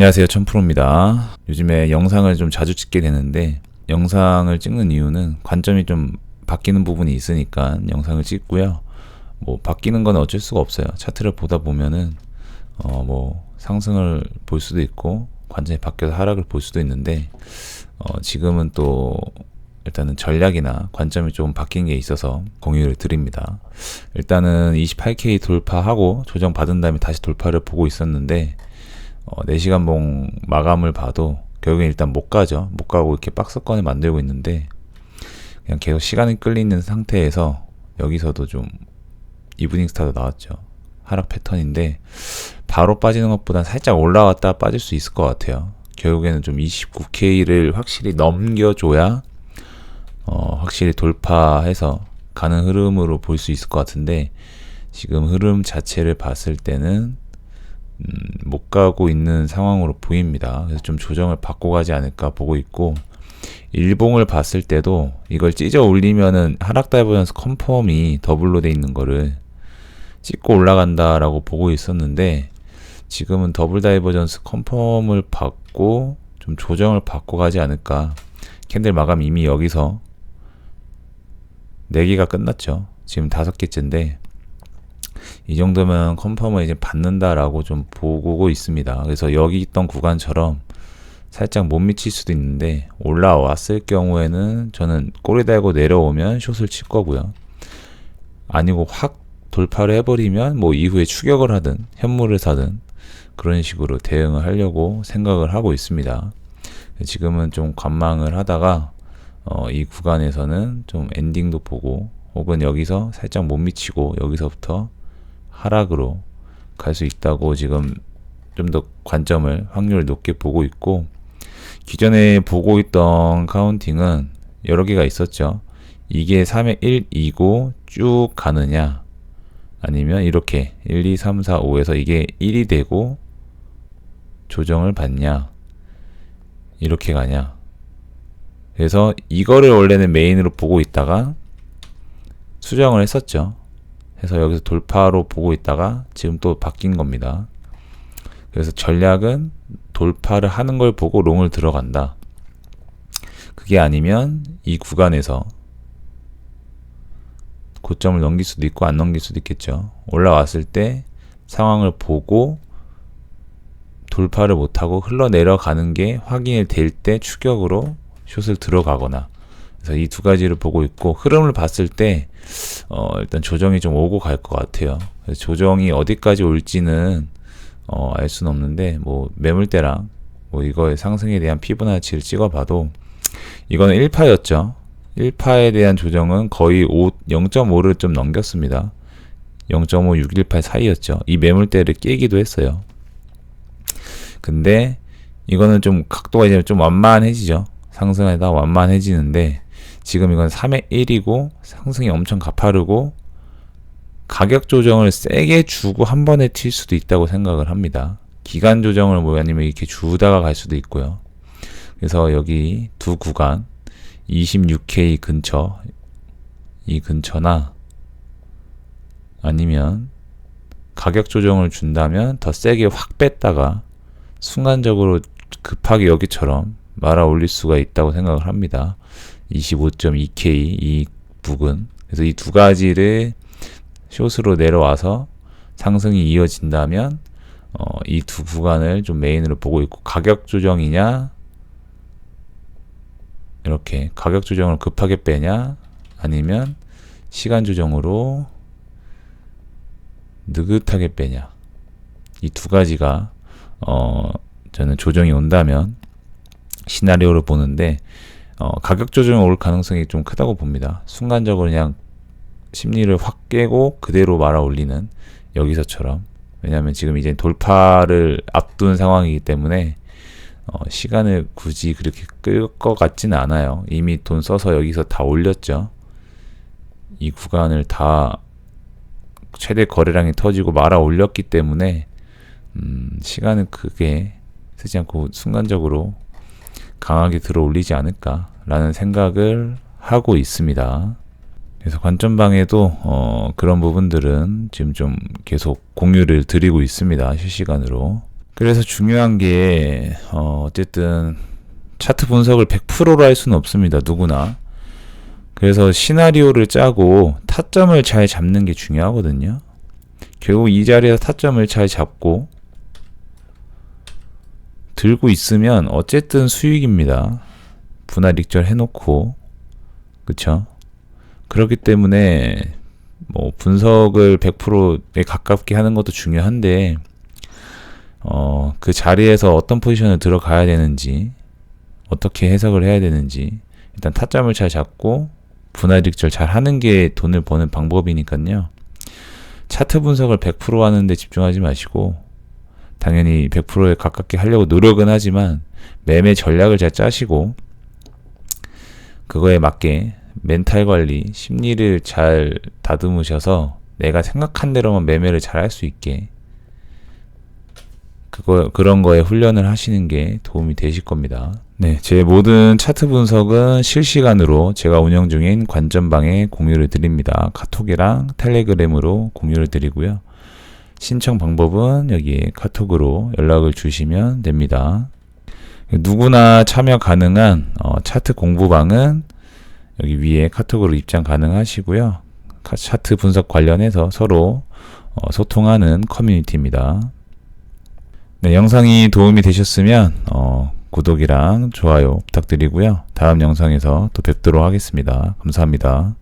안녕하세요. 천프로입니다. 요즘에 영상을 좀 자주 찍게 되는데 영상을 찍는 이유는 관점이 좀 바뀌는 부분이 있으니까 영상을 찍고요. 뭐 바뀌는 건 어쩔 수가 없어요. 차트를 보다 보면은 어 뭐 상승을 볼 수도 있고 관점이 바뀌어서 하락을 볼 수도 있는데 어 지금은 또 일단은 전략이나 관점이 좀 바뀐 게 있어서 공유를 드립니다. 일단은 28K 돌파하고 조정 받은 다음에 다시 돌파를 보고 있었는데 어, 4시간 봉 마감을 봐도 결국엔 일단 못 가죠. 못 가고 이렇게 박스권을 만들고 있는데 그냥 계속 시간이 끌리는 상태에서 여기서도 좀 이브닝 스타도 나왔죠. 하락 패턴인데 바로 빠지는 것보다 살짝 올라왔다 빠질 수 있을 것 같아요. 결국에는 좀 29K를 확실히 넘겨줘야 어, 확실히 돌파해서 가는 흐름으로 볼 수 있을 것 같은데 지금 흐름 자체를 봤을 때는 음, 못 가고 있는 상황으로 보입니다. 그래서 좀 조정을 받고 가지 않을까 보고 있고 일봉을 봤을 때도 이걸 찢어 올리면은 하락 다이버전스 컨펌이 더블로 돼 있는 거를 찍고 올라간다라고 보고 있었는데 지금은 더블 다이버전스 컨펌을 받고 좀 조정을 받고 가지 않을까 캔들 마감 이미 여기서 4개가 끝났죠. 지금 다섯 개째인데 이 정도면 컨펌을 이제 받는다라고 좀 보고 있습니다. 그래서 여기 있던 구간처럼 살짝 못 미칠 수도 있는데 올라왔을 경우에는 저는 꼬리 달고 내려오면 숏을 칠 거고요. 아니고 확 돌파를 해버리면 뭐 이후에 추격을 하든 현물을 사든 그런 식으로 대응을 하려고 생각을 하고 있습니다. 지금은 좀 관망을 하다가 어, 이 구간에서는 좀 엔딩도 보고 혹은 여기서 살짝 못 미치고 여기서부터 하락으로 갈 수 있다고 지금 좀 더 관점을 확률을 높게 보고 있고 기존에 보고 있던 카운팅은 여러 개가 있었죠. 이게 3의 1, 2고 쭉 가느냐 아니면 이렇게 1, 2, 3, 4, 5에서 이게 1이 되고 조정을 받냐 이렇게 가냐 그래서 이거를 원래는 메인으로 보고 있다가 수정을 했었죠. 해서 여기서 돌파로 보고 있다가 지금 또 바뀐 겁니다. 그래서 전략은 돌파를 하는 걸 보고 롱을 들어간다. 그게 아니면 이 구간에서 고점을 넘길 수도 있고 안 넘길 수도 있겠죠. 올라왔을 때 상황을 보고 돌파를 못하고 흘러내려가는 게 확인이 될 때 추격으로 숏을 들어가거나 그래서 이 두 가지를 보고 있고 흐름을 봤을 때 어, 일단 조정이 좀 오고 갈 것 같아요. 조정이 어디까지 올지는 어, 알 수는 없는데 뭐 매물대랑 뭐 이거의 상승에 대한 피부나치를 찍어봐도 이거는 1파였죠. 1파에 대한 조정은 거의 5, 0.5를 좀 넘겼습니다. 0.5, 618 사이였죠. 이 매물대를 깨기도 했어요. 근데 이거는 좀 각도가 이제 좀 완만해지죠. 상승하다 완만해지는데 지금 이건 3의 1이고 상승이 엄청 가파르고 가격 조정을 세게 주고 한 번에 튈 수도 있다고 생각을 합니다. 기간 조정을 뭐 아니면 이렇게 주다가 갈 수도 있고요. 그래서 여기 두 구간 26K 근처 이 근처나 아니면 가격 조정을 준다면 더 세게 확 뺐다가 순간적으로 급하게 여기처럼 말아 올릴 수가 있다고 생각을 합니다. 25.2K 이 부근. 그래서 이 두 가지를 숏으로 내려와서 상승이 이어진다면 어, 이 두 구간을 좀 메인으로 보고 있고 가격 조정이냐 이렇게 가격 조정을 급하게 빼냐 아니면 시간 조정으로 느긋하게 빼냐 이 두 가지가 어 저는 조정이 온다면 시나리오를 보는데 어, 가격 조정이 올 가능성이 좀 크다고 봅니다. 순간적으로 그냥 심리를 확 깨고 그대로 말아 올리는 여기서처럼 왜냐하면 지금 이제 돌파를 앞둔 상황이기 때문에 어, 시간을 굳이 그렇게 끌 것 같지는 않아요. 이미 돈 써서 여기서 다 올렸죠. 이 구간을 다 최대 거래량이 터지고 말아 올렸기 때문에 음, 시간을 크게 쓰지 않고 순간적으로 강하게 들어 올리지 않을까라는 생각을 하고 있습니다. 그래서 관점방에도 어, 그런 부분들은 지금 좀 계속 공유를 드리고 있습니다. 실시간으로. 그래서 중요한 게 어, 어쨌든 차트 분석을 100%로 할 수는 없습니다. 누구나. 그래서 시나리오를 짜고 타점을 잘 잡는 게 중요하거든요. 결국 이 자리에서 타점을 잘 잡고 들고 있으면 어쨌든 수익입니다. 분할 익절 해놓고 그쵸? 그렇기 때문에 뭐 분석을 100%에 가깝게 하는 것도 중요한데 어, 그 자리에서 어떤 포지션을 들어가야 되는지 어떻게 해석을 해야 되는지 일단 타점을 잘 잡고 분할 익절 잘 하는 게 돈을 버는 방법이니까요. 차트 분석을 100% 하는데 집중하지 마시고 당연히 100%에 가깝게 하려고 노력은 하지만 매매 전략을 잘 짜시고 그거에 맞게 멘탈 관리, 심리를 잘 다듬으셔서 내가 생각한 대로만 매매를 잘 할 수 있게 그거 그런 거에 훈련을 하시는 게 도움이 되실 겁니다. 네, 제 모든 차트 분석은 실시간으로 제가 운영 중인 관전방에 공유를 드립니다. 카톡이랑 텔레그램으로 공유를 드리고요. 신청 방법은 여기에 카톡으로 연락을 주시면 됩니다. 누구나 참여 가능한 어, 차트 공부방은 여기 위에 카톡으로 입장 가능하시고요. 카- 차트 분석 관련해서 서로 어, 소통하는 커뮤니티입니다. 네, 영상이 도움이 되셨으면 어, 구독이랑 좋아요 부탁드리고요. 다음 영상에서 또 뵙도록 하겠습니다. 감사합니다.